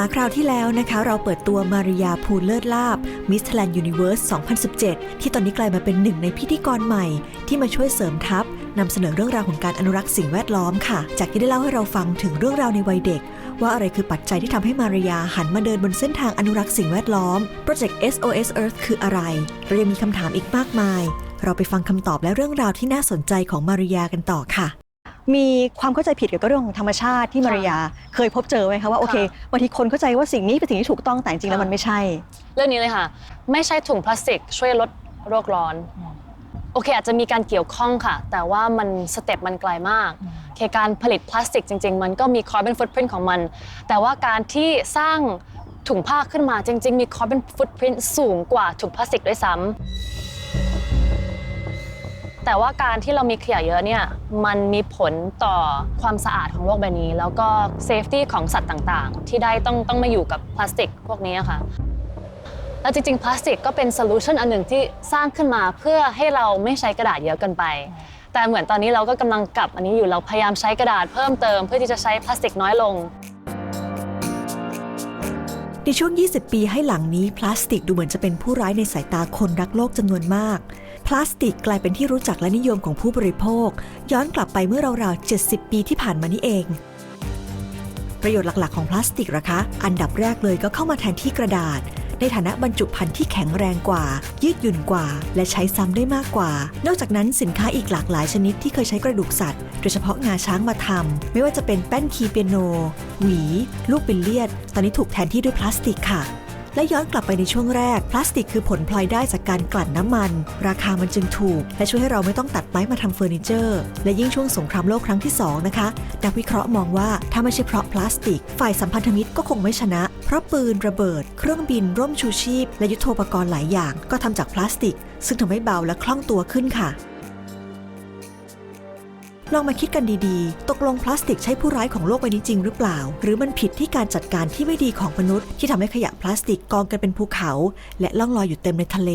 าคราวที่แล้วนะคะ เราเปิดตัวมาริยาภูลเลิศลาบมิสแลนด์ยูนิเว r ร์ส 2017 ที่ตอนนี้กลายมาเป็นหนึ่งในพิธีกรใหม่ ที่มาช่วยเสริมทัพนำเสนอเรื่องราวของการอนุรักษ์สิ่งแวดล้อมค่ะ จากที่ได้เล่าให้เราฟังถึงเรื่องราวในวัยเด็ก ว่าอะไรคือปัจจัยที่ทำให้มาริยาหันมาเดินบนเส้นทางอนุรักษ์สิ่งแวดล้อมโปรเจกต์ SOS Earth คืออะไรเรายังมีคำถามอีกมากมาย เราไปฟังคำตอบและเรื่องราวที่น่าสนใจของมาริยากันต่อค่ะ มีความเข้าใจผิดเกี่ยวกับเรื่องของธรรมชาติที่มาริยาเคยพบเจอไหมคะว่าโอเคบางทีคนเข้าใจว่าสิ่งนี้เป็นสิ่งที่ถูกต้องแต่จริงๆแล้วมันไม่ใช่ เรื่องนี้เลยค่ะ ไม่ใช่ถุงพลาสติกช่วยลดโรคร้อนโอเคอาจจะมีการเกี่ยวข้องค่ะ แต่ว่ามันสเต็ปมันไกลมากโอเคการผลิตพลาสติกจริง ๆ มันก็มีคาร์บอนฟุตพิ้นของมัน แต่ว่าการที่สร้างถุงผ้าขึ้นมาจริง ๆ มีคาร์บอนฟุตพิ้นสูงกว่าถุงพลาสติกด้วยซ้ำ แต่ว่าการที่เรามีขยะเยอะเนี่ยมันมีผลต่อความสะอาดของโลกใบนี้ แล้วก็เซฟตี้ของสัตว์ต่างๆ ที่ได้ต้องต้องมาอยู่กับพลาสติกพวกนี้ค่ะแล้วจริงๆ พลาสติกก็เป็นโซลูชันอันหนึ่งที่สร้างขึ้นมาเพื่อให้เราไม่ใช้กระดาษเยอะเกินไป แต่เหมือนตอนนี้เราก็กำลังกลับอันนี้อยู่เราพยายามใช้กระดาษเพิ่มเติม เพื่อที่จะใช้พลาสติกน้อยลง ในช่วง 20 ปีให้หลังนี้พลาสติกดูเหมือนจะเป็นผู้ร้ายในสายตาคนรักโลกจำนวนมาก พลาสติกกลายเป็นที่รู้จักและนิยมของผู้บริโภค ย้อนกลับไปเมื่อราวๆ 70 ปีที่ผ่านมานี่เอง ประโยชน์หลักๆ ของพลาสติกระคะ อันดับแรกเลยก็เข้ามาแทนที่กระดาษ ในฐานะบรรจุภัณฑ์ที่แข็งแรงกว่า ยืดหยุ่นกว่า และใช้ซ้ำได้มากกว่า นอกจากนั้นสินค้าอีกหลากหลายชนิดที่เคยใช้กระดูกสัตว์ โดยเฉพาะงาช้างมาทำไม่ว่าจะเป็นแป้นคีย์เปียโน หวี ลูกบิลเลียด ตอนนี้ถูกแทนที่ด้วยพลาสติกค่ะและย้อนกลับไปในช่วงแรก พลาสติกคือผลพลอยได้จากการกลั่นน้ำมัน ราคามันจึงถูก และช่วยให้เราไม่ต้องตัดไม้มาทำเฟอร์นิเจอร์ และยิ่งช่วงสงครามโลกครั้งที่ 2 นะคะนักวิเคราะห์มองว่าถ้าไม่ใช่เพราะพลาสติก ฝ่ายสัมพันธมิตรก็คงไม่ชนะ เพราะปืนระเบิด เครื่องบินร่มชูชีพ และยุทโธปกรณ์หลายอย่างก็ทำจากพลาสติก ซึ่งทำให้เบาและคล่องตัวขึ้นค่ะ ลองมาคิดกันดีๆ ตกลงพลาสติกใช่ผู้ร้ายของโลกใบนี้จริงหรือเปล่า หรือมันผิดที่การจัดการที่ไม่ดีของมนุษย์ ที่ทำให้ขยะพลาสติกกองกันเป็นภูเขา และล่องลอยอยู่เต็มในทะเล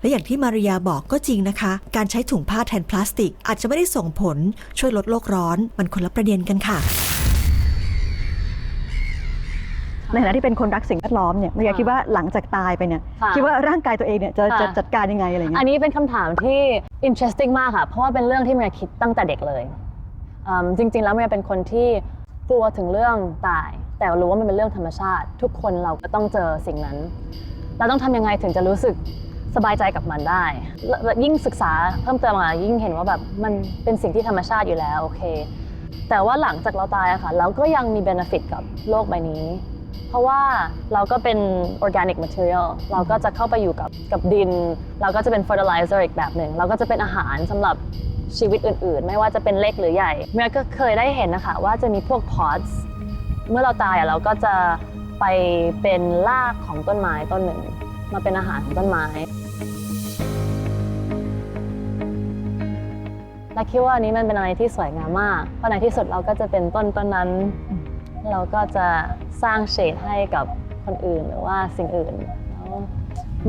และอย่างที่มาริยาบอกก็จริงนะคะ การใช้ถุงผ้าแทนพลาสติก อาจจะไม่ได้ส่งผลช่วยลดโลกร้อน มันคนละประเด็นกันค่ะ ในฐานะที่เป็นคนรักสิ่งแวดล้อมเนี่ยมาริยาค่ะคิดว่าหลังจากตายไปเนี่ยค่ะคิดว่าร่างกายตัวเองเนี่ยจะค่ะ จะจัดการยังไงอะไรเงี้อัยนนี้เป็นคำถามที่ interesting มากค่ะ เพราะว่าเป็นเรื่องที่เมียคิดตั้งแต่เด็กเลยอืมจริง ๆ แล้วเมียเป็นคนที่กลัวถึงเรื่องตาย แต่รู้ว่ามันเป็นเรื่องธรรมชาติ ทุกคนเราก็ต้องเจอสิ่งนั้น เราต้องทำยังไงถึงจะรู้สึกสบายใจกับมันได้และและยิ่งศึกษาเพิ่มเติมมายิ่งเห็นว่าแบบมันเป็นสิ่งที่ธรรมชาติอยู่แล้วโอเค แต่ว่าหลังจากเราตายอะค่ะ เราก็ยังมี benefit กับโลกใบนี้ เพราะว่าเราก็เป็น organic material เราก็จะเข้าไปอยู่กับกับดิน เราก็จะเป็น fertilizer อีกแบบหนึ่ง เราก็จะเป็นอาหารสำหรับชีวิตอื่นๆ ไม่ว่าจะเป็นเล็กหรือใหญ่เมื่อก็เคยได้เห็นนะคะว่าจะมีพวก pods เมื่อเราตายเราก็จะไปเป็นรากของต้นไม้ต้นหนึ่ง มาเป็นอาหารของต้นไม้และคิดว่านนี้มันเป็นอะไรที่สวยงามมากเพราะในที่สุดเราก็จะเป็นต้นต้นนั้น เราก็จะสร้างเฉดให้กับคนอื่นหรือว่าสิ่งอื่นแล้ว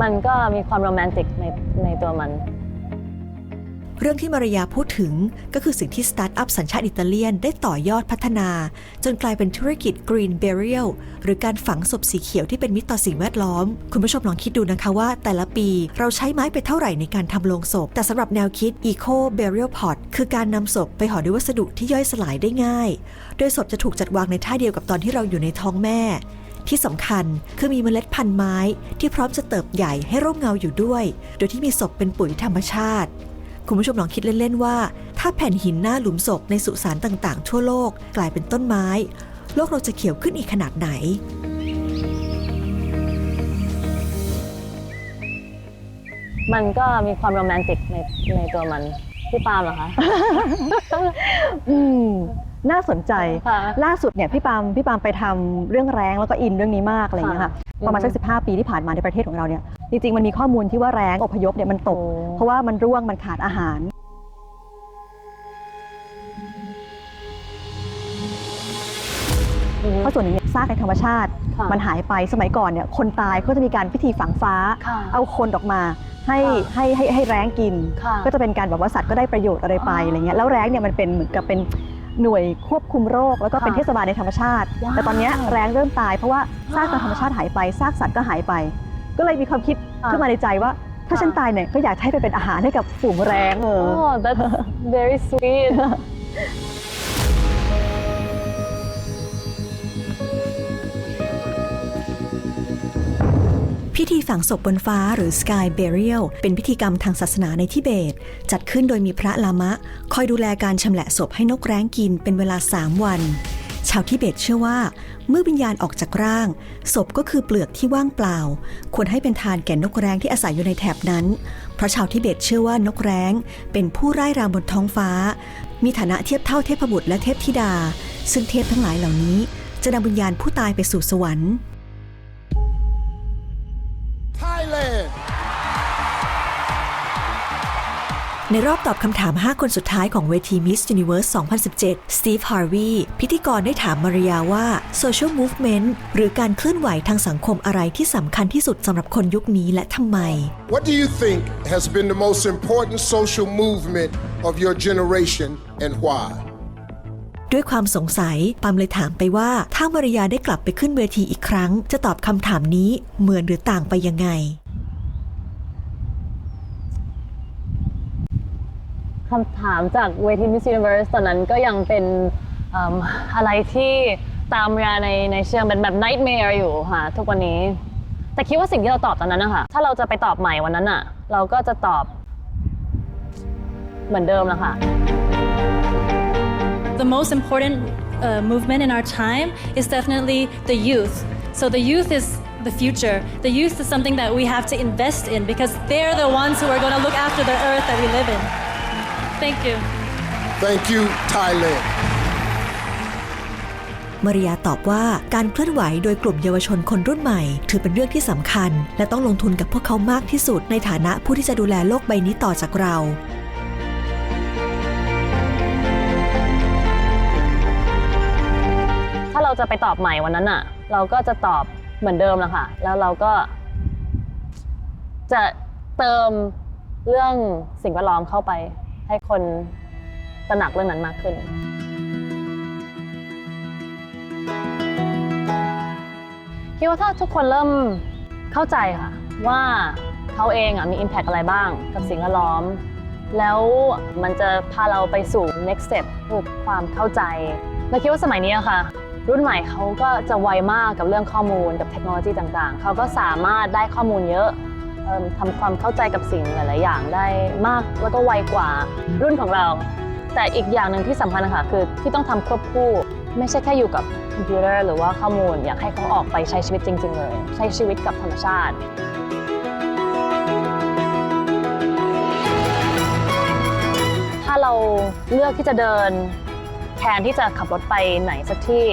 มันก็มีความโรแมนติกในในตัวมัน เรื่องที่มารยาพูดถึงก็คือสิ่งที่สตาร์ทอัพสัญชาติอิตาเลียนได้ต่อยอดพัฒนา จนกลายเป็นธุรกิจ Green Burial หรือการฝังศพสีเขียวที่เป็นมิตรต่อสิ่งแวดล้อม คุณผู้ชมลองคิดดูนะคะว่า แต่ละปีเราใช้ไม้ไปเท่าไหร่ในการทำโลงศพ แต่สำหรับแนวคิด Eco Burial Pot คือการนำศพไปห่อด้วยวัสดุที่ย่อยสลายได้ง่าย โดยศพจะถูกจัดวางในท่าเดียวกับตอนที่เราอยู่ในท้องแม่ที่สำคัญคือมีเมล็ดพันธุ์ไม้ที่พร้อมจะเติบใหญ่ให้ร่มเงาอยู่ด้วย โดยที่มีศพเป็นปุ๋ยธรรมชาติ คุณผู้ชมลองคิดเล่น ๆ ว่า ถ้าแผ่นหินหน้าหลุมศพในสุสานต่างๆ ทั่วโลกกลายเป็นต้นไม้ โลกเราจะเขียวขึ้นอีกขนาดไหน มันก็มีความโรแมนติกในในตัวมันพี่ปาล์มเหรอคะ อืมน่าสนใจ ค่ะ ล่าสุดเนี่ยพี่ปามพี่ปามไปทำเรื่องแรงแล้วก็อินเรื่องนี้มากอะไรอย่างเงี้ยค่ะค่ะ ประมาณสักอืมสิปีที่ผ่านมาในประเทศของเราเนี่ยจริงๆมันมีข้อมูลที่ว่าแรงอพยพเนี่ยมันตกโอ้เพราะว่ามันร่วงมันขาดอาหารอือฮึเพราะส่วนหนึ่งเนี่ยซากในธรรมชาติค่ะมันหายไปสมัยก่อนเนี่ยคนตายก็จะมีการพิธีฝังฟ้าค่ะเอาคนออกมาให้ค่ะให้ให้ให้แร้งกินค่ะก็จะเป็นการแบบว่าสัตว์ก็ได้ประโยชน์อะไรไปอ๋อออะไรเงี้ยแล้วแร้งเนี่ยมันเป็นเหมือนกับเป็น หน่วยควบคุมโรค แล้วก็เป็นค่ะเทศบาลในธรรมชาติว้าวแต่ตอนเนี้ยแรงเริ่มตายเพราะว่าซากทางธรรมชาติหายไปซากสัตว์ก็หายไป ก็เลยมีความคิดค่ะขึ้นมาในใจว่า ถ้าค่ะฉันตายเนี่ยก็อยากให้ไปเป็นอาหารให้กับฝูงแรงเออ Oh, that's very sweet. พิธีฝังศพบนฟ้าหรือ Sky Burial เป็นพิธีกรรมทางศาสนาในทิเบต จัดขึ้นโดยมีพระลามะ คอยดูแลการชำแหละศพให้นกแร้งกินเป็นเวลา 3 วัน ชาวทิเบตเชื่อว่า เมื่อวิญญาณออกจากร่าง ศพก็คือเปลือกที่ว่างเปล่า ควรให้เป็นทานแก่นกแร้งที่อาศัยอยู่ในแถบนั้น เพราะชาวทิเบตเชื่อว่านกแร้ง เป็นผู้ไร้รามบนท้องฟ้า มีฐานะเทียบเท่าเทพบุตรและเทพธิดา ซึ่งเทพทั้งหลายเหล่านี้ จะนำวิญญาณผู้ตายไปสู่สวรรค์ Thailand. ในรอบตอบคำถาม 5 คนสุดท้ายของเวที Miss Universe 2017 Steve Harvey พิธีกรได้ถามมาริยาว่า Social Movement หรือการเคลื่อนไหวทางสังคมอะไรที่สำคัญที่สุดสำหรับคนยุคนี้และทำไม What do you think has been the most important social movement of your generation and why? ด้วยความสงสัยปามเลยถามไปว่า ถ้ามาริยาได้กลับไปขึ้นเวทีอีกครั้ง จะตอบคำถามนี้เหมือนหรือต่างไปยังไงคำถามจากเวที Miss Universe ตอนนั้นก็ยังเป็นออะไรที่ตามมาในในเชิงเป็นแบบ nightmare อยู่ค่ะทุกวันนี้ แต่คิดว่าสิ่งที่เราตอบตอนนั้นนะคะถ้าเราจะไปตอบใหม่วันนั้นอะเราก็จะตอบเหมือนเดิมแหละค่ะ The most important uh, movement in our time is definitely the youth. So the youth is the future. The youth is something that we have to invest in because they're the ones who are going to look after the earth that we live in. Thank you. Thank you, Thailand. มาริยาตอบว่าการเคลื่อนไหวโดยกลุ่มเยาวชนคนรุ่นใหม่ ถือเป็นเรื่องที่สำคัญ และต้องลงทุนกับพวกเขามากที่สุดในฐานะผู้ที่จะดูแลโลกใบนี้ต่อจากเรา จะไปตอบใหม่วันนั้นอะเราก็จะตอบเหมือนเดิมแหละค่ะ แล้วเราก็ จะเติมเรื่องสิ่งแวดล้อมเข้าไป ให้คนตระหนักเรื่องนั้นมากขึ้น คิดว่าถ้าทุกคนเริ่มเข้าใจค่ะ ว่าเขาเองอะมี impact อะไรบ้างกับสิ่งแวดล้อม แล้วมันจะพาเราไปสู่ next step คือความเข้าใจและคิดว่าสมัยนี้อะค่ะ รุ่นใหม่เขาก็จะไวมากกับเรื่องข้อมูลกับเทคโนโลยีต่างๆ เขาก็สามารถได้ข้อมูลเยอะเอิ่มทำความเข้าใจกับสิ่งหลาย ๆ อย่างได้มากแล้วก็ไวกว่ารุ่นของเรา แต่อีกอย่างหนึ่งที่สำคัญนะคะคือที่ต้องทำควบคู่ ไม่ใช่แค่อยู่กับคอมพิวเตอร์หรือว่าข้อมูลอยากให้เขาออกไปใช้ชีวิตจริง ๆ เลย ใช้ชีวิตกับธรรมชาติถ้าเราเลือกที่จะเดิน แทนที่จะขับรถไปไหนสักที่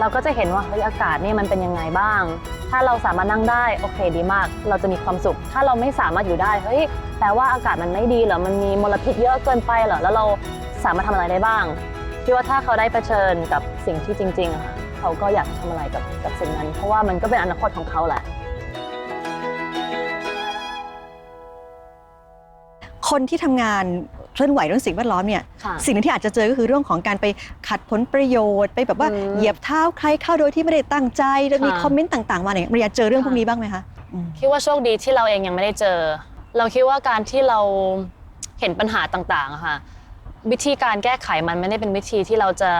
เราก็จะเห็นว่าเฮ้ยอากาศนี่มันเป็นยังไงบ้าง ถ้าเราสามารถนั่งได้โอเคดีมาก เราจะมีความสุข ถ้าเราไม่สามารถอยู่ได้เฮ้ยแปลว่าอากาศมันไม่ดีเหรอมันมีมลพิษเยอะเกินไปเหรอแล้วเราสามารถทำอะไรได้บ้างคิดว่าถ้าเขาได้เผชิญกับสิ่งที่จริงๆค่ะเขาก็อยากทำอะไรกับกับสิ่งนั้น เพราะว่ามันก็เป็นอนาคตของเขาแหละคนที่ทำงาน เคลื่อนไหวเรื่องสิ่งแวดล้อมเนี่ยค่ะสิ่งหนึงที่อาจจะเจอก็คือเรื่องของการไปขัดผลประโยชน์ไปแบบว่าอืมเหยียบเท้าใครเข้าโดยที่ไม่ได้ตั้งใจแล้วมีค่ะคอมเมนต์ต่างๆมาเนี่ยมาริยาเจอเรื่องพวกค่ะนี้บ้างไหมคะอืมคิดว่าโชคดีที่เราเองยังไม่ได้เจอ เราคิดว่าการที่เราเห็นปัญหาต่างๆอะค่ะวิธีการแก้ไขมันไม่ได้เป็นวิธีที่เราจะ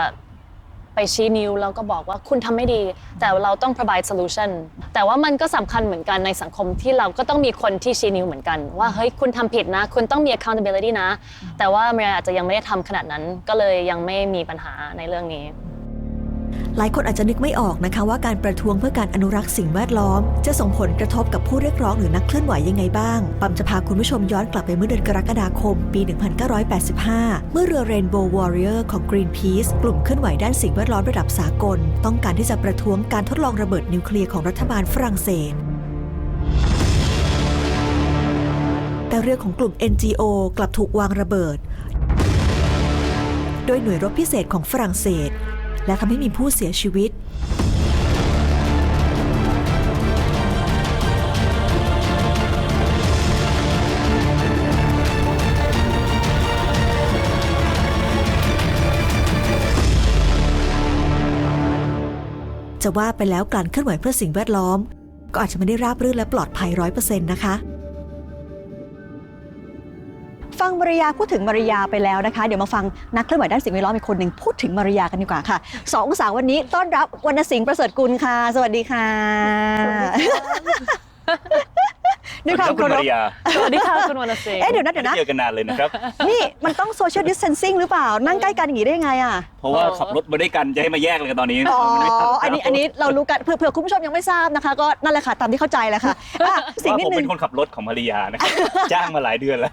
ไปชี้นิ้วแล้วก็บอกว่าคุณทำไม่ดี แต่เราต้อง provide solution แต่ว่ามันก็สำคัญเหมือนกันในสังคมที่เราก็ต้องมีคนที่ชี้นิ้วเหมือนกัน ว่าเฮ้ยคุณทำผิดนะ คุณต้องมี accountability นะ แต่ว่าเมียอาจจะยังไม่ได้ทำขนาดนั้นก็เลยยังไม่มีปัญหาในเรื่องนี้ หลายคนอาจจะนึกไม่ออกนะคะว่าการประท้วงเพื่อการอนุรักษ์สิ่งแวดล้อม จะส่งผลกระทบกับผู้เรียกร้องหรือนักเคลื่อนไหวยังไงบ้าง ปั๊มจะพาคุณผู้ชมย้อนกลับไปเมื่อเดือนกรกฎาคม ปี 1985 เมื่อเรือ Rainbow Warrior ของ Greenpeace กลุ่มเคลื่อนไหวด้านสิ่งแวดล้อมระดับสากล ต้องการที่จะประท้วงการทดลองระเบิดนิวเคลียร์ของรัฐบาลฝรั่งเศสแต่เรือของกลุ่ม NGO กลับถูกวางระเบิด โดยหน่วยรบพิเศษของฝรั่งเศส และทำให้มีผู้เสียชีวิต จะว่าไปแล้วการเคลื่อนไหวเพื่อสิ่งแวดล้อม ก็อาจจะไม่ได้ราบรื่นและปลอดภัยร้อยเปอร์เซ็นต์นะคะ ฟังมารยาพูดถึงมารยาไปแล้วนะคะ เดี๋ยวมาฟังนักเคลื่อนไหวด้านสิ่งแวดล้อมอีกคนหนึ่งพูดถึงมารยากันดีกว่าค่ะสองสาววันนี้ต้อนรับวรรณสิงห์ประเสริฐกุลค่ะ สวัสดีค่ะ ด้วยความคุเคาณรมาพริยาสวัสดีค่ะคุณวรรณเสกเอ๊ะเดี๋ยวนะเดี๋ยวไม่นะได้เจอกันนานเลยนะครับ นี่มันต้อง social distancing หรือเปล่า นั่งใกล้กันอย่างนี้ได้ยังไงอะ เพราะว่าขับรถมาด้วยกันจะให้มาแยกเลยกันตอนนี้อ๋อมันไม่ทัอันนี้อันนี้เรารู้กันเผื่อเผื่อคุณผู้ชมยังไม่ทราบนะคะ ก็นั่นแหละค่ะตามที่เข้าใจแหละค่ะอะสิ่งว่านิดผมนึเป็งนคนขับรถของมาริยานะครับ จ้างมาหลายเดือนแล้ว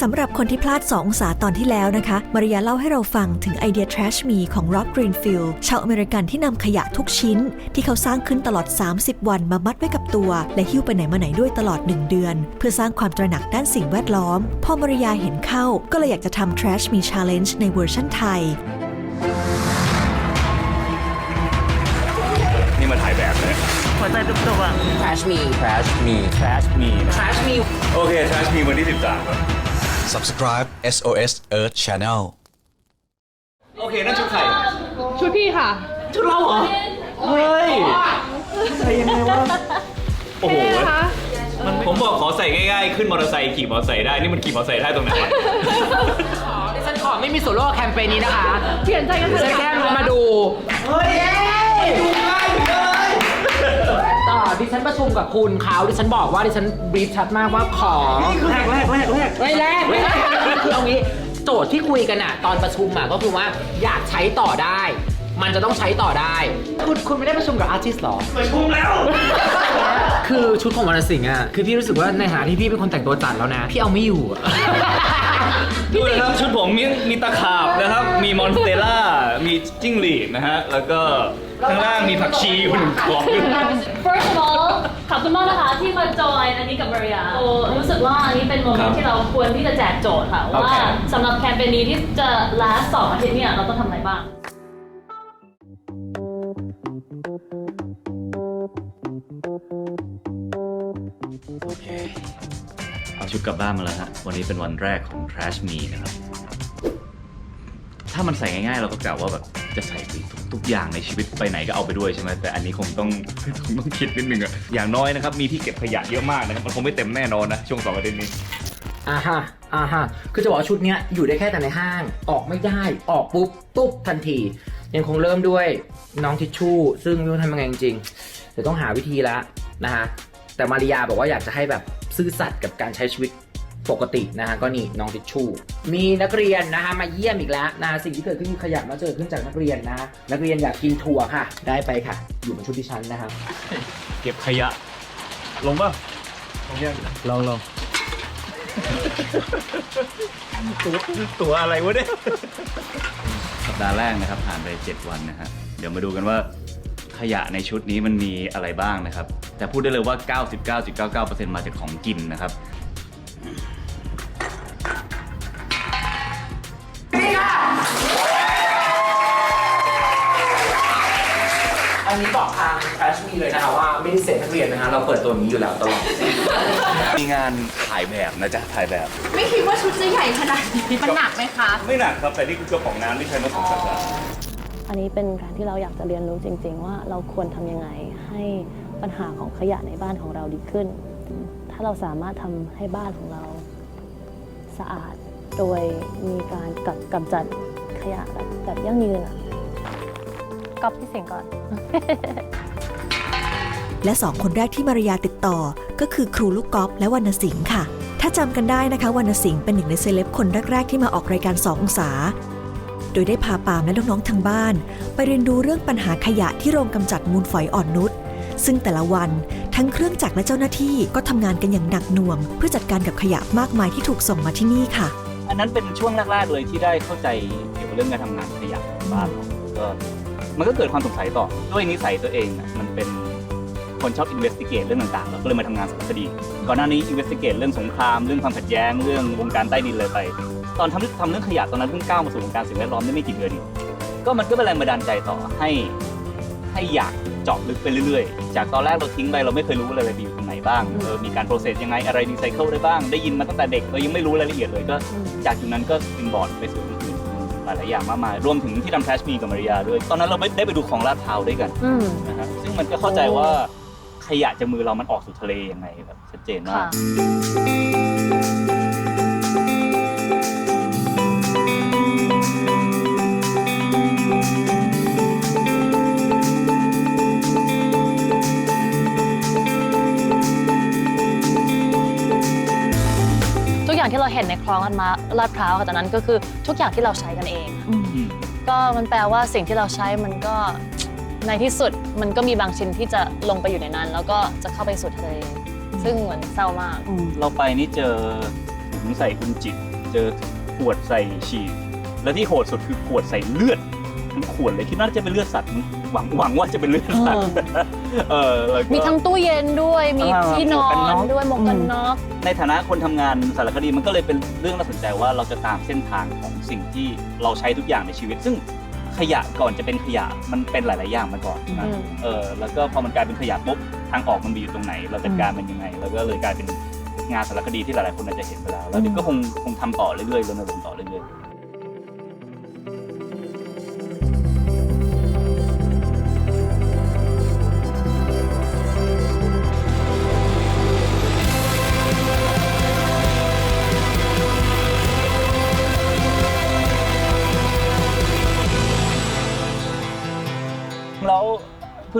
สำหรับคนที่พลาด2องศาตอนที่แล้วนะคะ มาริยาเล่าให้เราฟังถึงไอเดีย Trash Me ของ Rob Greenfield ชาวอเมริกันที่นำขยะทุกชิ้น ที่เขาสร้างขึ้นตลอด 30 วันมามัดไว้กับตัว และหิ้วไปไหนมาไหนด้วยตลอด 1 เดือน เพื่อสร้างความตระหนักด้านสิ่งแวดล้อม พอมาริยาเห็นเข้า ก็เลยอยากจะทำ Trash Me Challenge ในเวอร์ชั่นไทย นี่มาถ่ายแบบเลย Trash me Trash me Trash Me นะ Trash me โอเค Trash Me วันที่ 13ครับ subscribe SOS Earth Channel โอเค นั่นชุดใครชุดพี่ค่ะ ชุดเราเหรอ เฮ้ย ใส่ยังไงวะ โอ้โหผมบอกขอใส่ง่ายๆ ขึ้นมอเตอร์ไซค์ขี่มอเตอร์ไซค์ได้ นี่มันขี่มอเตอร์ไซค์ได้ตรงไหนวะดิฉันขอไม่มีส่วนร่วมกับแคมเปญนี้นะคะ เปลี่ยนใจกันเถดิฉันอะแค่มาดูต่ อดิฉันประชุมกับคุณเขาดิฉันบอกว่าดิฉันบรีฟชัดมากว่าขอแรกแรกแรกแรกไม่แรกไม่แรกคือเอางี้โจทย์ที่คุยกันอะตอนประชุมอะก็คือว่าอยากใช้ต่อได้ มันจะต้องใช้ต่อได้ คุณคุณไม่ได้ประชุมกับอาร์ติสต์หรอประชุมแล้ว คือชุดของวรรณสิงห์อะคือพี่รู้สึกว่าในฐานะที่พี่เป็นคนแต่งตัวจัดแล้วนะ พี่เอาไม่อยู่ดูนะครับชุดผมมีมีตะขาบนะครับ มีมอนสเตล่า มีจิ้งหรีดนะฮะ แล้วก็ ข้างล่างมีผักชีอยู่หนึ่งกล่อง First of all ขอบคุณมากนะคะที่มาจอยอันนี้กับมาริยาโอ้รู้สึกว่าอันนี้เป็นโมเมนต์ที่เราควรที่จะแจกโจทย์ค่ะโอว่าเคสำหรับแคมเปญนี้ที่จะ last สองอาทิตย์เนี่ยเราต้องทำอะไรบ้างโอเคเอาชุดกลับบ้านมาแล้วฮะ วันนี้เป็นวันแรกของ Trash Me นะครับ ถ้ามันใส่ง่ายๆ เราก็กล่าวว่าแบบ จะใส่ทุกทุกอย่างในชีวิตไปไหนก็เอาไปด้วยใช่ไหมแต่อันนี้คงต้องคงต้องคิดนิดนึงอะอย่างน้อยนะครับมีที่เก็บขยะเยอะมากนะครับมันคงไม่เต็มแน่นอนนะช่วงสองอาทิตย์นี้อ่าฮะอ่าฮะคือจะบอกว่าชุดเนี้ยอยู่ได้แค่แต่ในห้างออกไม่ได้ออกปุ๊บตุ๊บทันที ยังคงเริ่มด้วยน้องทิชชู่ ซึ่งไม่รู้ทำยังไงจริงๆเดี๋ยวต้องหาวิธีละนะฮะแต่มาริยาบอกว่าอยากจะให้แบบซื่อสัตย์กับการใช้ชีวิต ปกตินะฮะก็นี่น้องทิชชู่ มีนักเรียนนะฮะมาเยี่ยมอีกแล้วนะสิ่งที่เกิดขึ้นคือขยะมาเกิดขึ้นจากนักเรียนนะนักเรียนอยากกินถั่วค่ะ ได้ไปค่ะ อยู่บนชุดดิฉันนะฮะเก็บขยะ ลงป่ะลงยังลองลองตัวตัวอะไรวะเนี่ยสัปดาห์แรกนะครับ ผ่านไป 7 วันนะฮะเดี๋ยวมาดูกันว่าขยะในชุดนี้มันมีอะไรบ้างนะครับ แต่พูดได้เลยว่า 99.99%มาจากของกินนะครับ ไม่ได้เสร็จนักเรียนนะคะเราเปิดตัวอย่างนี้อยู่แล้วตลอด มีงานถ่ายแบบนะจ๊ะถ่ายแบบ ไม่คิดว่าชุดจะใหญ่ขนาดนี้มันหนักไหมคะ ไม่หนักครับ แต่นี่คือกระป๋องน้ำที่ใช้มาสองสัปดาห์อันนี้เป็นการที่เราอยากจะเรียนรู้จริง ๆ ว่าเราควรทำยังไงให้ปัญหาของขยะในบ้านของเราดีขึ้น ถ้าเราสามารถทำให้บ้านของเราสะอาด โดยมีการกักกำจัดขยะแบบแบบยั่งยืนอะก๊อปพี่เสียงก่อน และสองคนแรกที่มารยาติดต่อ ก็คือครูลูกกอล์ฟและวรรณสิงห์ค่ะ ถ้าจำกันได้นะคะวรรณสิงห์เป็นหนึ่งในเซเลบคนแรก ๆ ที่มาออกรายการ2องศา โดยได้พาปามและน้องๆทางบ้าน ไปเรียนรู้เรื่องปัญหาขยะที่โรงกำจัดมูลฝอยอ่อนนุชซึ่งแต่ละวันทั้งเครื่องจักรและเจ้าหน้าที่ก็ทำงานกันอย่างหนักหน่วง เพื่อจัดการกับขยะมากมายที่ถูกส่งมาที่นี่ค่ะ อันนั้นเป็นช่วงแรกๆเลยที่ได้เข้าใจเกี่ยวกับเรื่องการทำงานขยะในบ้านเราก็มันก็เกิดความสงสัยต่อด้วยนิสัยตัวเองนะมันเป็น คนชอบ investigate เรื่องต่างๆเราก็เลยมาทำงานสารคดี ก่อนหน้านี้ investigate เรื่องสงคราม เรื่องความขัดแย้ง เรื่องวงการใต้ดินเลยไป ตอนทำทำเรื่องขยะตอนนั้นเพิ่งก้าวมาสู่วงการสิ่งแวดล้อมได้ไม่กี่เดือนเองก็มันก็เป็นแรงบันดาลใจต่อให้ให้อยากเจาะลึกไปเรื่อยๆ จากตอนแรกเราทิ้งไปเราไม่เคยรู้เลยอะไรไปอยู่ตรงไหนบ้างเออมีการโปรเซสยังไงอะไรรีไซเคิลได้บ้าง ได้ยินมาตั้งแต่เด็กเรายังไม่รู้รายละเอียดเลยก็ จากจุดนั้นก็อินบอร์ดไปสู่เรื่องอื่นหลายๆอย่างมากมายรวมถึงที่ทำแทชมีกับมาริยาด้วย ตอนนั้นเราไม่ได้ไปดูของลาดพร้าวด้วยกันอืมนะครับซึ่งมันก็เข้าใจว่า ขยะจากมือเรามันออกสู่ทะเลยังไงแบบชัดเจนมาค่ะ ก ทุกอย่างที่เราเห็นในคลองกันมาลาดพร้าวค่ะตอนนั้นก็คือทุกอย่างที่เราใช้กันเอง อืม ก็มันแปลว่าสิ่งที่เราใช้มันก็ ในที่สุดมันก็มีบางชิ้นที่จะลงไปอยู่ในนั้น แล้วก็จะเข้าไปสู่ทะเลซึ่งเหมือนเศร้ามาก เราไปนี่เจอถุงใส่อุนจิเจอขวดใส่ฉีดแล้วที่โหดสุดคือขวดใส่เลือดทั้งขวดเลยคิดว่าจะเป็นเลือดสัตว์หวังหวังว่าจะเป็นเลือดสัตว์เออแล้วก็มีทั้งตู้เย็นด้วยมีอ่าที่นอหมวกกันน็นอกด้วยหมวกกันน็อกในฐานะคนทำงานสารคดีมันก็เลยเป็นเรื่องน่าสนใจว่าเราจะตามเส้นทางของสิ่งที่เราใช้ทุกอย่างในชีวิต ซึ่ง ขยะก่อนจะเป็นขยะมันเป็นหลาย ๆ อย่างมาก่อนนะอืม เออแล้วก็พอมันกลายเป็นขยะปุ๊บทางออกมันมีอยู่ตรงไหน เราจัดการมันยังไง แล้วก็เลยกลายเป็นงานสารคดีที่หลาย ๆ คนอาจจะเห็นไปแล้วแล้วเดี๋ยวก็คงคงทำต่อเรื่อยๆรณรงค์ต่อเรื่อยๆ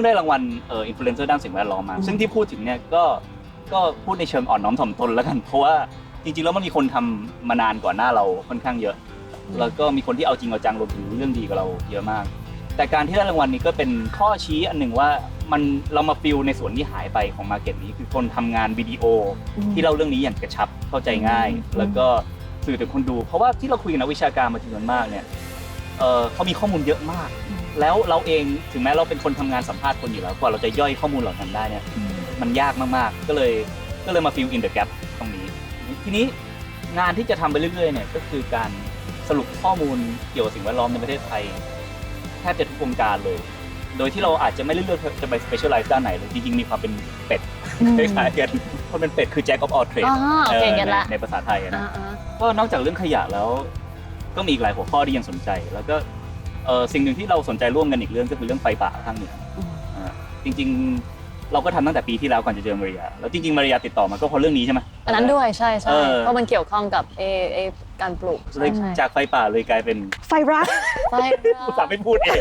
ได้รางวัลเอ่ออินฟลูเอนเซอร์ด้านสิ่งแวดล้อมมา ซึ่งที่พูดถึงเนี่ยก็ก็พูดในเชิงอ่อนน้อมถ่อมตนแล้วกัน เพราะว่าจริงๆแล้วมันมีคนทำมานานก่อนหน้าเราค่อนข้างเยอะ แล้วก็มีคนที่เอาจริงเอาจังรวมถึงเรื่องดีกับเราเยอะมาก แต่การที่ได้รางวัลนี้ก็เป็นข้อชี้อันหนึ่งว่ามันเรามาฟิลในส่วนที่หายไปของมาเก็ตนี้ คือคนทำงานวิดีโอ ที่เล่าเรื่องนี้อย่างกระชับเข้าใจง่าย แล้วก็สื่อถึงคนดู เพราะว่าที่เราคุยกับนักวิชาการมาจำนวนมากเนี่ยเอ่อเขามีข้อมูลเยอะมาก แล้วเราเองถึงแม้เราเป็นคนทำงานสัมภาษณ์คนอยู่แล้วกว่าเราจะย่อยข้อมูลเหล่านั้นได้เนี่ย มันยากมากๆ ก็เลยก็เลยมาฟิลอินเดอะแก p ตรงนี้ ทีนี้งานที่จะทำไปเรื่อยๆเนี่ยก็คือการสรุปข้อมูลเกี่ยวกับสิ่งแวดล้อมในประเทศไทยแทบจะทุกวงการเลย โดยที่เราอาจจะไม่ได้เลือกจะไป specialize ด้านไหนเลยจริงๆมีความเป็นเป็ดคล้ายๆกันเพราะเป็นเป็ดคือ jack of all trades อ๋อโอเคเออเก็ตละในในภาษาไทยอะนะ อ่าก็นอกจากเรื่องขยะแล้ว ก็มีอีกหลายหัวข้อที่ยังสนใจ แล้วก็ เอ่อสิ่งหนึ่งที่เราสนใจร่วมกันอีกเรื่องก็คือเรื่องไฟป่าภาคเหนืออ่าจริง ๆ เราก็ทำตั้งแต่ปีที่แล้วก่อนจะเจอมาริยาแล้วจริงๆมาริยาติดต่อมาก็เพราะเรื่องนี้ใช่ไหม อันนั้นด้วยใช่ใช่เออเพราะมันเกี่ยวข้องกับเอเอการปลูกเลยใช่จากไฟป่าเลยกลายเป็นไฟรัก ใช่อุตส่าห์ไม่พูดเอง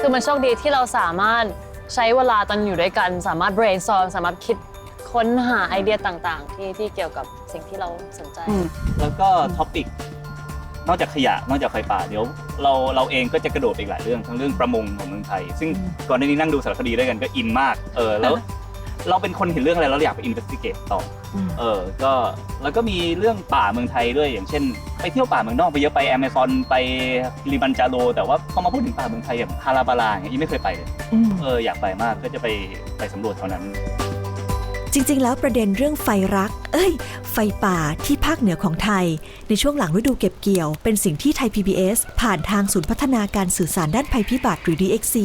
คือมันโชคดีที่เราสามารถใช้เวลาตอนอยู่ด้วยกัน สามารถ brainstorm สามารถคิด ค้นหาไอเดียต่างๆ ที่ที่เกี่ยวกับสิ่งที่เราสนใจแล้วก็ท็อปิกนอกจากขยะนอกจากไฟป่าเดี๋ยวเราเราเองก็จะกระโดดไปอีกหลายเรื่องทั้งเรื่องประมงของเมืองไทย ซึ่งก่อนหน้านี้นั่งดูสารคดีด้วยกันก็อินมากเออแล้ว เราเป็นคนเห็นเรื่องอะไรแล้วเราอยากไปอินเวสติเกตต่ออเออ ก็แล้วก็มีเรื่องป่าเมืองไทยด้วยอย่างเช่น ไปเที่ยวป่าเมืองนอกไปเยอะไปแอมะซอนไปลิบันจาโรแต่ว่าพอมาพูดถึงป่าเมืองไทยอย่างคาราบาลาอย่างเงี้ยยังไม่เคยไปเลยเอออยากไปมากก็จะไปไปสำรวจเท่านั้น จริง ๆ แล้วประเด็นเรื่องไฟรัก เอ้ย ไฟป่าที่ภาคเหนือของไทย ในช่วงหลังฤดูเก็บเกี่ยว เป็นสิ่งที่ไทย PBS ผ่านทางศูนย์พัฒนาการสื่อสารด้านภัยพิบัติหรือ DXC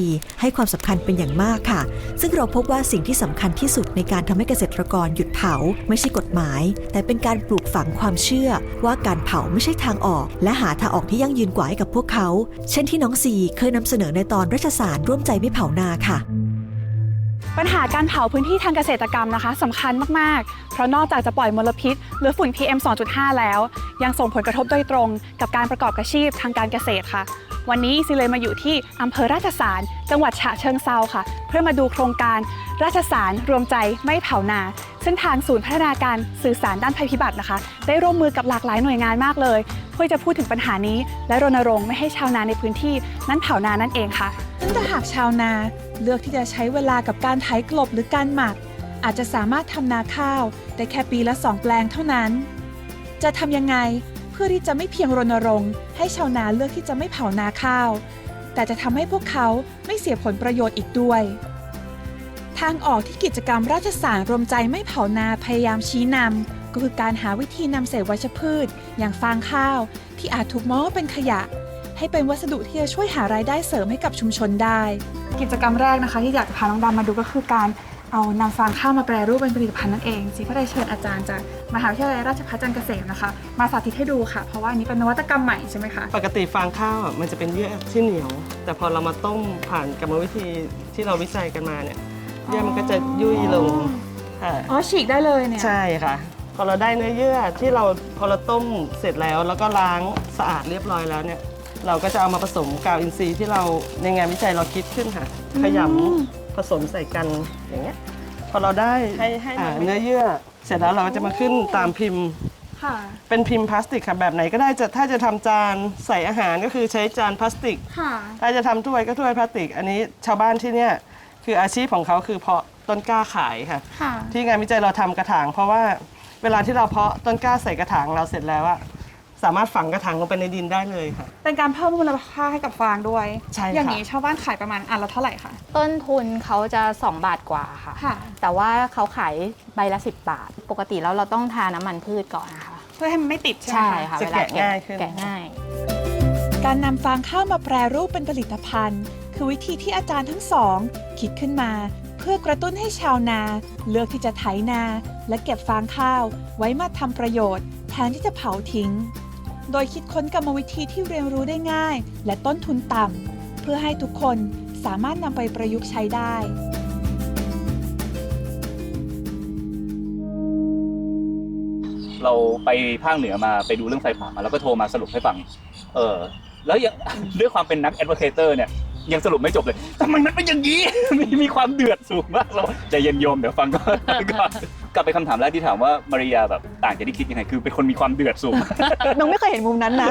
ให้ความสำคัญเป็นอย่างมากค่ะ ซึ่งเราพบว่าสิ่งที่สำคัญที่สุดในการทำให้เกษตรกรหยุดเผา ไม่ใช่กฎหมาย แต่เป็นการปลูกฝังความเชื่อ ว่าการเผาไม่ใช่ทางออก และหาทางออกที่ยั่งยืนกว่าให้กับพวกเขา เช่นที่น้องซีเคยนำเสนอในตอนรัชสารร่วมใจไม่เผานาค่ะ ปัญหาการเผาพื้นที่ทางเกษตรกรรมนะคะสำคัญมากเพราะนอกจากจะปล่อยมลพิษ หรือฝุ่น PM 2.5 แล้ว ยังส่งผลกระทบโดยตรงกับการประกอบอาชีพทางการเกษตรค่ะ วันนี้ซิเลยมาอยู่ที่อำเภอราชสาร จังหวัดฉะเชิงเซาค่ะ เพื่อมาดูโครงการราชสารรวมใจไม่เผานา ซึ่งทางศูนย์พัฒนาการสื่อสารด้านภัยพิบัตินะคะ ได้ร่วมมือกับหลากหลายหน่วยงานมากเลย เพื่อจะพูดถึงปัญหานี้ และรณรงค์ไม่ให้ชาวนาในพื้นที่นั้นเผานานั่นเองค่ะซึ่งถ้าหากชาวนาเลือกที่จะใช้เวลากับการไถกลบหรือการหมัก อาจจะสามารถทำนาข้าวได้แค่ปีละสองแปลงเท่านั้น จะทำยังไงเพื่อที่จะไม่เพียงรณรงค์ให้ชาวนาเลือกที่จะไม่เผานาข้าว แต่จะทำให้พวกเขาไม่เสียผลประโยชน์อีกด้วย ทางออกที่กิจกรรมราชสารรวมใจไม่เผานาพยายามชี้นำก็คือการหาวิธีนำเศษวัชพืช อย่างฟางข้าว ที่อาจถูกมองว่าเป็นขยะ ให้เป็นวัสดุที่จะช่วยหารายได้เสริมให้กับชุมชนได้ กิจกรรมแรกนะคะที่อยากจะพาน้องดำมาดูก็คือการ เอานำฟางข้าวมาแปรรูปเป็นผลิตภัณฑ์นั่นเองสิก็ได้เชิญอาจารย์จากมหาวิทยาลัยราชภัฏจันทร์เกษมนะคะ มาสาธิตให้ดูค่ะ เพราะว่าอันนี้เป็นนวัตกรรมใหม่ใช่ไหมคะ ปกติฟางข้าวอะมันจะเป็นเยื่อที่เหนียว แต่พอเรามาต้มผ่านกรรมวิธีที่เราวิจัยกันมาเนี่ยเยื่อมันก็จะยุ่ยลงค่ะอ๋อฉีกได้เลยเนี่ย ใช่ค่ะ พอเราได้เนื้อเยื่อที่เราพอเราต้มเสร็จแล้ว แล้วก็ล้างสะอาดเรียบร้อยแล้วเนี่ยเราก็จะเอามาผสมกาวอินทรีย์ที่เราในงานวิจัยเราคิดขึ้นค่ะขยำ ผสมใส่กันอย่างเงี้ยพอเราได้อ่าเนื้อเยื่อ เสร็จแล้วเราก็จะมาขึ้นตามพิมพ์ ค่ะ เป็นพิมพ์พลาสติกค่ะแบบไหนก็ได้จะถ้าจะทำจานใส่อาหารก็คือใช้จานพลาสติก ค่ะ ถ้าจะทำถ้วยก็ถ้วยพลาสติก อันนี้ชาวบ้านที่เนี่ยคืออาชีพของเขาคือเพาะต้นกล้าขายค่ะ ค่ะ ที่งานวิจัยเราทำกระถาง เพราะว่าเวลาที่เราเพาะต้นกล้าใส่กระถางเราเสร็จแล้วอะ สามารถฝังกระถางลงไปในดินได้เลยค่ะ เป็นการเพิ่มมูลค่าให้กับฟางด้วย ใช่ค่ะ อย่างนี้ชาวบ้านขายประมาณอันละเท่าไหร่คะ ต้นทุนเขาจะ 2 บาทกว่าค่ะ ค่ะ แต่ว่าเขาขายใบละ 10 บาท ปกติแล้วเราต้องทาน้ำมันพืชก่อนนะคะ เพื่อให้มันไม่ติดใช่ไหมใช่คะค่ะจะเวลาแกะง่ายขึ้น แกะง่าย การนำฟางข้าวมาแปรรูปเป็นผลิตภัณฑ์ คือวิธีที่อาจารย์ทั้งสอง คิดขึ้นมา เพื่อกระตุ้นให้ชาวนา เลือกที่จะไถนา และเก็บฟางข้าว ไว้มาทำประโยชน์ แทนที่จะเผาทิ้ง โดยคิดค้นกรรมวิธีที่เรียนรู้ได้ง่าย และต้นทุนต่ำ เพื่อให้ทุกคนสามารถนำไปประยุกต์ใช้ได้เราไปภาคเหนือมาไปดูเรื่องไฟป่ามาแล้วก็โทรมาสรุปให้ฟัง เออ แล้วยังด้วยความเป็นนักแอดเวอร์เทเตอร์เนี่ย ยังสรุปไม่จบเลยทำไมมันเป็นอย่างนี้ มีมีความเดือดสูงมากเราใจเย็นโยมเดี๋ยวฟังก่อนก่อนกลับไปคำถามแรกที่ถามว่ามาริยาแบบต่างจากที่คิดยังไงคือเป็นคนมีความเดือดสูง น้องไม่เคยเห็นมุมนั้นนะ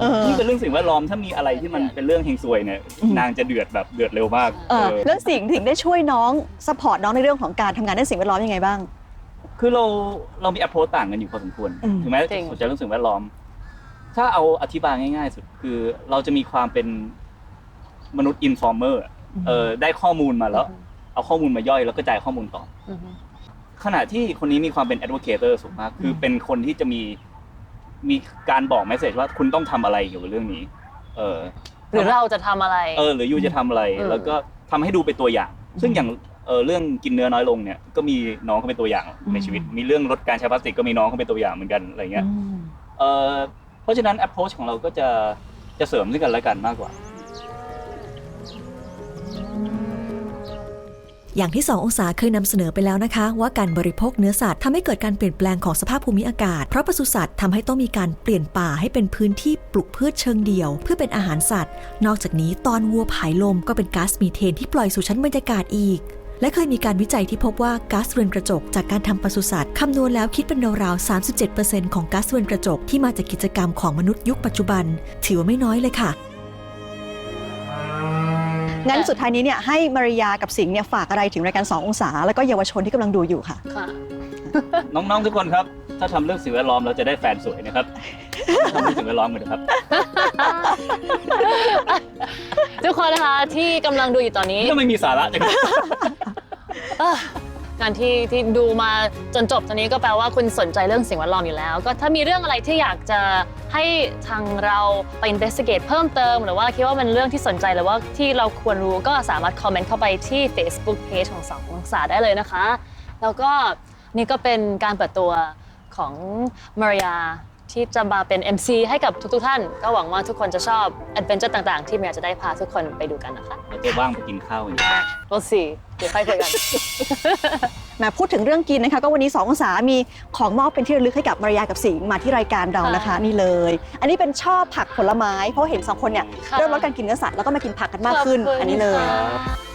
เออนี่เป็นเรื่องสิ่งแวดล้อมถ้ามีอะไรที่มันเป็นเรื่องเฮงซวยเนี่ยนางจะเดือดแบบเดือดเร็วมากเออเออแล้วสิ่งถึงได้ช่วยน้องสปอร์ตน้องในเรื่องของการทำงานด้านสิ่งแวดล้อมยังไงบ้าง คือเราเรามี approach ต่างกันอยู่พอสมควร อืม ถึงแม้จริงสนใจเรื่องสิ่งแวดล้อม ถ้าเอาอธิบายง่าย ๆ สุดคือเราจะมีความเป็น มนุษย์ informer อะเออได้ข้อมูลมาแล้ว เอาข้อมูลมาย่อยแล้วก็จ่ายข้อมูลต่ออือฮึขณะที่คนนี้มีความเป็น advocator สูงมาก คือเป็นคนที่จะมีมีการบอก message ว่าคุณต้องทำอะไรเกี่ยวกับเรื่องนี้ เออ หรือเราจะทำอะไร เออ หรือยูจะทำอะไรอืมแล้วก็ทำให้ดูเป็นตัวอย่าง ซึ่งอย่างเออเรื่องกินเนื้อน้อยลงเนี่ย ก็มีน้องเขาเป็นตัวอย่างในชีวิต มีเรื่องลดการใช้พลาสติกก็มีน้องเขาเป็นตัวอย่างเหมือนกันอะไรเงี้ย เออเพราะฉะนั้น approach ของเราก็จะจะเสริมซึ่งกันและกันมากกว่า อย่างที่ 2 องศาเคยนำเสนอไปแล้วนะคะ ว่าการบริโภคเนื้อสัตว์ทำให้เกิดการเปลี่ยนแปลงของสภาพภูมิอากาศ เพราะปศุสัตว์ทำให้ต้องมีการเปลี่ยนป่าให้เป็นพื้นที่ปลูกพืชเชิงเดี่ยว เพื่อเป็นอาหารสัตว์ นอกจากนี้ตอนวัวผายลมก็เป็นก๊าซมีเทนที่ปล่อยสู่ชั้นบรรยากาศอีก และเคยมีการวิจัยที่พบว่าก๊าซเรือนกระจก จากการทำปศุสัตว์คำนวณแล้วคิดเป็นราวๆ37%ของก๊าซเรือนกระจกที่มาจากกิจกรรมของมนุษย์ยุคปัจจุบัน ถือว่าไม่น้อยเลยค่ะ งั้นสุดท้ายนี้เนี่ยให้มาริยากับสิงห์เนี่ยฝากอะไรถึงรายการ2องศา แล้วก็เยาวชนที่กำลังดูอยู่ค่ะ ค่ะ น้องๆทุกคนครับ ถ้าทำเรื่องสิ่งแวดล้อมเราจะได้แฟนสวยนะครับทำเรื่องสิ่งแวดล้อมกันนะครับทุกคนนะคะที่กำลังดูอยู่ตอนนี้ ก็ไม่มีสาระจัง เอ้อ การที่ที่ดูมาจนจบตอนนี้ก็แปลว่าคุณสนใจเรื่องสิ่งแวดล้อมอยู่แล้ว ก็ถ้ามีเรื่องอะไรที่อยากจะให้ทางเราไป investigate เพิ่มเติม หรือว่าคิดว่าเป็นเรื่องที่สนใจหรือว่าที่เราควรรู้ก็สามารถคอมเมนต์เข้าไปที่ Facebook Page ของสององศาได้เลยนะคะ แล้วก็นี่ก็เป็นการเปิดตัวของมาริยา ที่จะมาเป็น MC ให้กับทุกๆท่าน ก็หวังว่าทุกคนจะชอบ adventure ต่างๆ ที่มาริยาจะได้พาทุกคนไปดูกันนะคะเราจะว่างไปกินข้าวอย่างนี้ we'll see เดี๋ยวค่อยคุยกัน แหมาพูดถึงเรื่องกินนะคะ ก็วันนี้2องศามีของมอบเป็นที่ระลึกให้กับมารยากับสิงห์มาที่รายการเรานะคะ นี่เลย อันนี้เป็นชอบผักผลไม้เพราะเห็นสองคนเนี่ยค่ะ เริ่มลดการกินเนื้อสัตว์แล้วก็มากินผักกันมากขึ้นขบคุณอันนี้เลยค่ะ